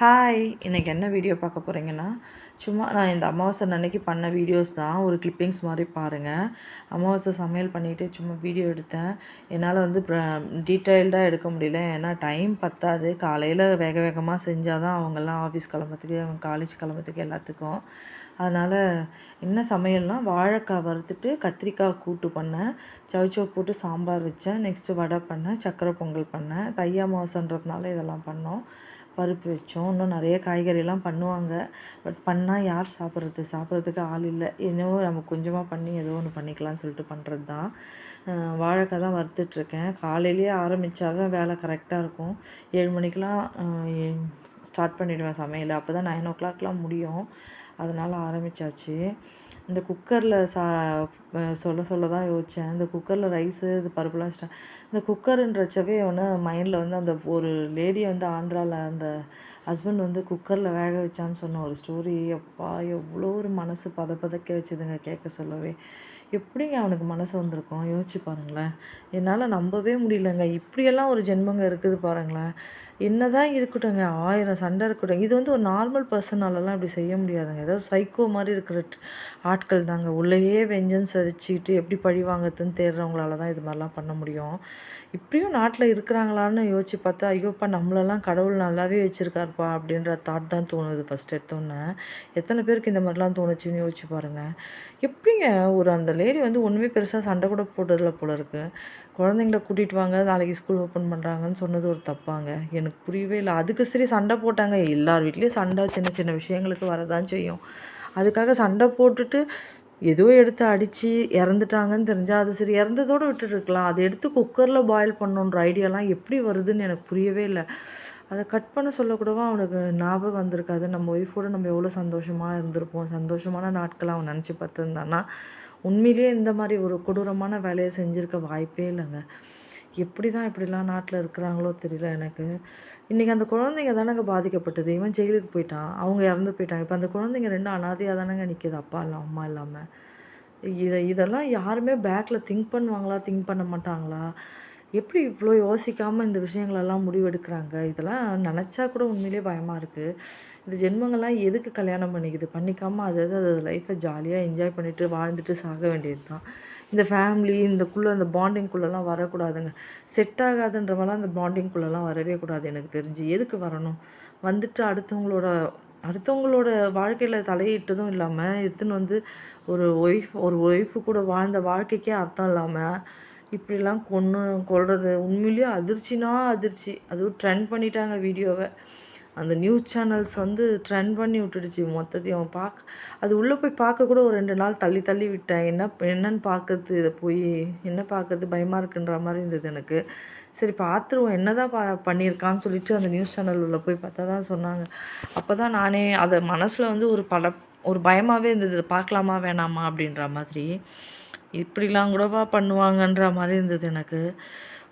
Hi இன்றைக்கி என்ன video பார்க்க போகிறீங்கன்னா சும்மா நான் இந்த அமாவாசை அன்னைக்கு பண்ண வீடியோஸ் தான். ஒரு கிளிப்பிங்ஸ் மாதிரி பாருங்கள் அமாவாசை சமையல் பண்ணிவிட்டு சும்மா வீடியோ எடுத்தேன். என்னால் வந்து டீட்டெயில்டாக எடுக்க முடியல. ஏன்னா டைம் பத்தாது. காலையில் வேக வேகமாக செஞ்சால் தான் அவங்கெல்லாம் ஆஃபீஸ் கிளம்புறதுக்கு அவங்க காலேஜ் கிளம்புறதுக்கு எல்லாத்துக்கும். அதனால் என்ன சமையல்னால் வாழைக்காய் வறுத்துட்டு கத்திரிக்காய் கூட்டு பண்ணேன். சவுச்சோ போட்டு சாம்பார் வச்சேன். நெக்ஸ்ட்டு வடை பண்ணேன். சக்கரை பொங்கல் பண்ணேன். தை அமாவாசைன்றதுனால இதெல்லாம் பண்ணோம். பருப்பு வச்சோம். இன்னும் நிறைய காய்கறிலாம் பண்ணுவாங்க. பட் பண்ணால் யார் சாப்பிட்றது? சாப்பிட்றதுக்கு ஆள் இல்லை. என்னவோ நம்ம கொஞ்சமாக பண்ணி ஏதோ ஒன்று பண்ணிக்கலாம்னு சொல்லிட்டு பண்ணுறது தான் வாழைக்காய் தான் வறுத்துட்ருக்கேன். காலையிலேயே ஆரம்பித்தா தான் வேலை கரெக்டாக இருக்கும். ஏழு மணிக்கெலாம் ஸ்டார்ட் பண்ணிவிடுவேன் சமையல். அப்போ தான் நைன் ஓ கிளாக்லாம் முடியும். அதனால் ஆரம்பித்தாச்சு இந்த குக்கரில் சா சொல்ல சொல்ல தான் யோசித்தேன் இந்த குக்கரில் ரைஸு இது பருப்புலாம் வச்சிட்டேன் இந்த குக்கருன்றச்சவே ஒன்று மைண்டில் வந்து அந்த ஒரு லேடி வந்து ஆந்திராவில் அந்த ஹஸ்பண்ட் வந்து குக்கரில் வேக வச்சான்னு சொன்ன ஒரு ஸ்டோரி. அப்பா எவ்வளோ ஒரு மனசு பத பதக்க வச்சுதுங்க கேட்க சொல்லவே. எப்படிங்க அவனுக்கு மனசு வந்திருக்கும்? யோசிச்சு பாருங்களேன். என்னால் நம்பவே முடியலங்க. இப்படியெல்லாம் ஒரு ஜென்மங்க இருக்குது பாருங்களேன். என்ன தான் இருக்கட்டும்ங்க. ஆயிரம் சண்டை இருக்கட்டும். இது வந்து ஒரு நார்மல் பர்சனாலலாம் இப்படி செய்ய முடியாதுங்க. ஏதோ சைக்கோ மாதிரி இருக்கிற ஆட்கள் தாங்க. உள்ளேயே வெஞ்சன்ஸ் அரிச்சிக்கிட்டு எப்படி பழி வாங்குறதுன்னு தேடுறவங்களால தான் இது மாதிரிலாம் பண்ண முடியும். இப்படியும் நாட்டில் இருக்கிறாங்களான்னு யோசிச்சு பார்த்தா ஐயோப்பா நம்மளெல்லாம் கடவுள் நல்லாவே வச்சுருக்காருப்பா அப்படின்ற தாட் தான் தோணுது ஃபஸ்ட் எடுத்தோன்னே. எத்தனை பேருக்கு இந்த மாதிரிலாம் தோணுச்சுன்னு யோசிச்சு பாருங்கள் எப்படிங்க ஒரு அந்த லேடி வந்து ஒன்றுமே பெருசாக சண்டை கூட போட்டதில்ல போல இருக்குது குழந்தைங்கள கூட்டிகிட்டு வாங்க நாளைக்கு ஸ்கூல் ஓப்பன் பண்ணுறாங்கன்னு சொன்னது ஒரு தப்பாங்க. எனக்கு புரியவே இல்லை. அதுக்கு சரி சண்டை போட்டாங்க. எல்லார் வீட்லேயும் சண்டை சின்ன சின்ன விஷயங்களுக்கு வரதான் செய்யும். அதுக்காக சண்டை போட்டுட்டு ஏதோ எடுத்து அடித்து இறந்துட்டாங்கன்னு தெரிஞ்சால் அது சரி இறந்ததோடு விட்டுட்டுருக்கலாம் அதை எடுத்து குக்கரில் பாயில் பண்ணுன்ற ஐடியாலாம் எப்படி வருதுன்னு எனக்கு புரியவே இல்லை. அதை கட் பண்ண சொல்லக்கூடவா அவனுக்கு ஞாபகம் வந்திருக்காது. நம்ம ஒய்ஃபோடு நம்ம எவ்வளோ சந்தோஷமாக இருந்திருப்போம். சந்தோஷமான நாட்களை அவன் நினச்சி பார்த்துருந்தான்னா உண்மையிலேயே இந்த மாதிரி ஒரு கொடூரமான வேலையை செஞ்சுருக்க வாய்ப்பே இல்லைங்க. எப்படி தான் இப்படிலாம் நாட்டில் இருக்கிறாங்களோ தெரியல எனக்கு. இன்றைக்கி அந்த குழந்தைங்க தானேங்க பாதிக்கப்பட்டது. இவன் ஜெயிலுக்கு போயிட்டான் அவங்க இறந்து போயிட்டாங்க. இப்போ அந்த குழந்தைங்க ரெண்டும் அனாதையாக தானேங்க நிற்கிது அப்பா இல்லை அம்மா இல்லாமல் இதை இதெல்லாம் யாருமே பேக்கில் திங்க் பண்ணுவாங்களா திங்க் பண்ண மாட்டாங்களா? எப்படி இவ்வளோ யோசிக்காமல் இந்த விஷயங்களெல்லாம் முடிவெடுக்கிறாங்க? இதெல்லாம் நினச்சா கூட உண்மையிலே பயமாக இருக்குது இந்த ஜென்மங்கள்லாம் எதுக்கு கல்யாணம் பண்ணிக்குது? பண்ணிக்காமல் அது அது லைஃப்பை ஜாலியாக என்ஜாய் பண்ணிவிட்டு வாழ்ந்துட்டு சாக வேண்டியது தான் இந்த ஃபேமிலி இந்தக்குள்ளே இந்த பாண்டிங்குள்ளெல்லாம் வரக்கூடாதுங்க. செட் ஆகாதுன்ற மாதிரிலாம் அந்த பாண்டிங்குள்ளெல்லாம் வரவே கூடாது எனக்கு தெரிஞ்சு. எதுக்கு வரணும்? வந்துட்டு அடுத்தவங்களோட அடுத்தவங்களோட வாழ்க்கையில் தலையிட்டதும் இல்லாமல் எடுத்துன்னு வந்து ஒரு ஒய்ஃப் ஒரு ஒய்ஃபு கூட வாழ்ந்த வாழ்க்கைக்கே அர்த்தம் இல்லாமல் இப்படிலாம் கொன்று கொள்வது உண்மையிலேயே அதிர்ச்சினா அதிர்ச்சி. அதுவும் ட்ரெண்ட் பண்ணிட்டாங்க வீடியோவை. அந்த நியூஸ் சேனல்ஸ் வந்து ட்ரெண்ட் பண்ணி விட்டுடுச்சு மொத்தத்தையும் அவன் பார்க்க அது உள்ளே போய் பார்க்க கூட ஒரு ரெண்டு நாள் தள்ளி தள்ளி விட்டேன். என்ன என்னன்னு பார்க்கறது இதை போய் என்ன பார்க்கறது பயமாக இருக்குன்ற மாதிரி இருந்தது எனக்கு. சரி பார்த்துருவோம் என்ன தான் பா பண்ணியிருக்கான்னு சொல்லிட்டு அந்த நியூஸ் சேனல் உள்ளே போய் பார்த்தா தான் சொன்னாங்க. அப்போ தான் நானே அதை மனசில் வந்து ஒரு பட ஒரு பயமாகவே இருந்தது. பார்க்கலாமா வேணாமா அப்படின்ற மாதிரி. இப்படிலாம் கூடவா பண்ணுவாங்கன்ற மாதிரி இருந்தது எனக்கு.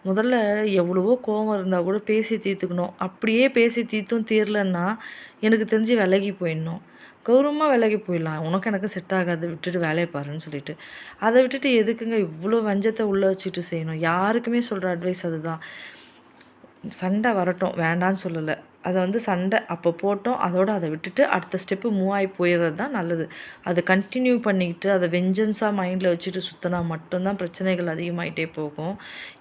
முதல்ல எவ்வளவோ கோவம் இருந்தால் கூட பேசி தீர்த்துக்கணும். அப்படியே பேசி தீர்த்தும் தீரலன்னா எனக்கு தெரிஞ்சு விலகி போயிடணும். கௌரவமாக விலகி போயிடலாம். உனக்கு எனக்கு செட் ஆகாது. விட்டுட்டு வேலையை பாருன்னு சொல்லிட்டு. அதை விட்டுட்டு எதுக்குங்க இவ்வளோ வஞ்சத்தை உள்ளே வச்சுட்டு செய்யணும்? யாருக்குமே சொல்கிற அட்வைஸ் அதுதான். சண்டை வரட்டும். வேண்டான்னு சொல்லலை. அதை வந்து சண்டை அப்போ போட்டோம். அதோடு அதை விட்டுட்டு அடுத்த ஸ்டெப்பு மூவ் ஆகி போயிடுறது தான் நல்லது. அதை கண்டினியூ பண்ணிக்கிட்டு அதை வெஞ்சன்ஸாக மைண்டில் வச்சுட்டு சுற்றினா மட்டும்தான் பிரச்சனைகள் அதிகமாகிட்டே போகும்.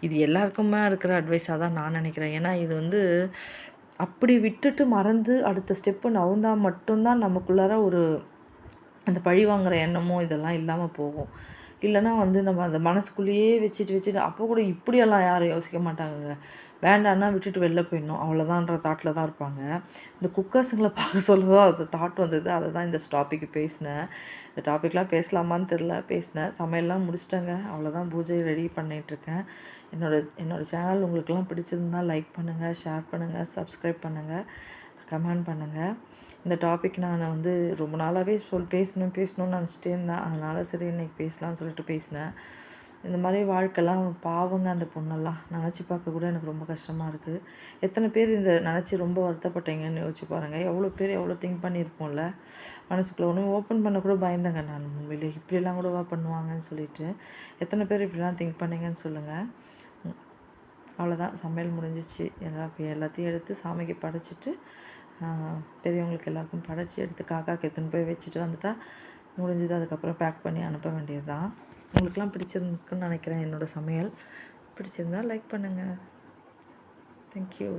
இது எல்லாருக்குமே இருக்கிற அட்வைஸாக தான் நான் நினைக்கிறேன். ஏன்னா இது வந்து அப்படி விட்டுட்டு மறந்து அடுத்த ஸ்டெப்பு நவுந்தால் மட்டும்தான் நமக்குள்ளார ஒரு அந்த பழி வாங்குகிற எண்ணமோ இதெல்லாம் இல்லாமல் போகும். இல்லைனா வந்து நம்ம அந்த மனசுக்குள்ளேயே வச்சுட்டு வச்சுட்டு அப்போ கூட இப்படியெல்லாம் யாரும் யோசிக்க மாட்டாங்க வேண்டான்னா விட்டுட்டு வெளில போயிடணும். அவ்வளோதான்ற தாட்டில் தான் இருப்பாங்க. இந்த குக்கர்ஸுங்களை பார்க்க சொல்லவோ? அந்த தாட் வந்தது. அதை தான் இந்த டாப்பிக்கு பேசினேன். இந்த டாப்பிக்லாம் பேசலாமான்னு தெரில பேசினேன். சமையல்லாம் முடிச்சிட்டேங்க. அவ்வளோதான் பூஜை ரெடி பண்ணிகிட்ருக்கேன் என்னோடய என்னோடய சேனல் உங்களுக்கெல்லாம் பிடிச்சிருந்தால் லைக் பண்ணுங்கள் ஷேர் பண்ணுங்கள் சப்ஸ்கிரைப் பண்ணுங்கள் கமெண்ட் பண்ணுங்கள் இந்த டாபிக் நான் வந்து ரொம்ப நாளாகவே சொல் பேசணும் பேசணும்னு நினச்சிட்டே இருந்தேன். அதனால் சரி இன்றைக்கி பேசலாம்னு சொல்லிட்டு பேசினேன். இந்த மாதிரி வாழ்க்கைலாம் பாவங்க அந்த பொண்ணெல்லாம். நினச்சி பார்க்க கூட எனக்கு ரொம்ப கஷ்டமாக இருக்குது எத்தனை பேர் இந்த நினச்சி ரொம்ப வருத்தப்பட்டீங்கன்னு யோசிச்சு பாருங்கள் எவ்வளோ பேர் எவ்வளோ திங்க் பண்ணியிருப்போம்ல. மனசுக்குள்ளே ஒன்றும் ஓப்பன் பண்ண கூட பயந்தேங்க நான் உண்மையிலே. இப்படிலாம் கூடவா பண்ணுவாங்கன்னு சொல்லிட்டு. எத்தனை பேர் இப்படிலாம் திங்க் பண்ணீங்கன்னு சொல்லுங்கள் அவ்வளோதான் சமையல் முடிஞ்சிச்சு. எல்லா எல்லாத்தையும் எடுத்து சாமிக்கு படைச்சிட்டு பெரியவங்களுக்கு எல்லாருக்கும் படைச்சி எடுத்து காக்காக்கு எடுத்துன்னு போய் வச்சுட்டு வந்துட்டா முடிஞ்சது அதுக்கப்புறம் பேக் பண்ணி அனுப்ப வேண்டியது தான் உங்களுக்கெலாம் பிடிச்சிருக்குன்னு நினைக்கிறேன் என்னோடய சமையல். பிடிச்சிருந்தா லைக் பண்ணுங்கள் தேங்க்யூ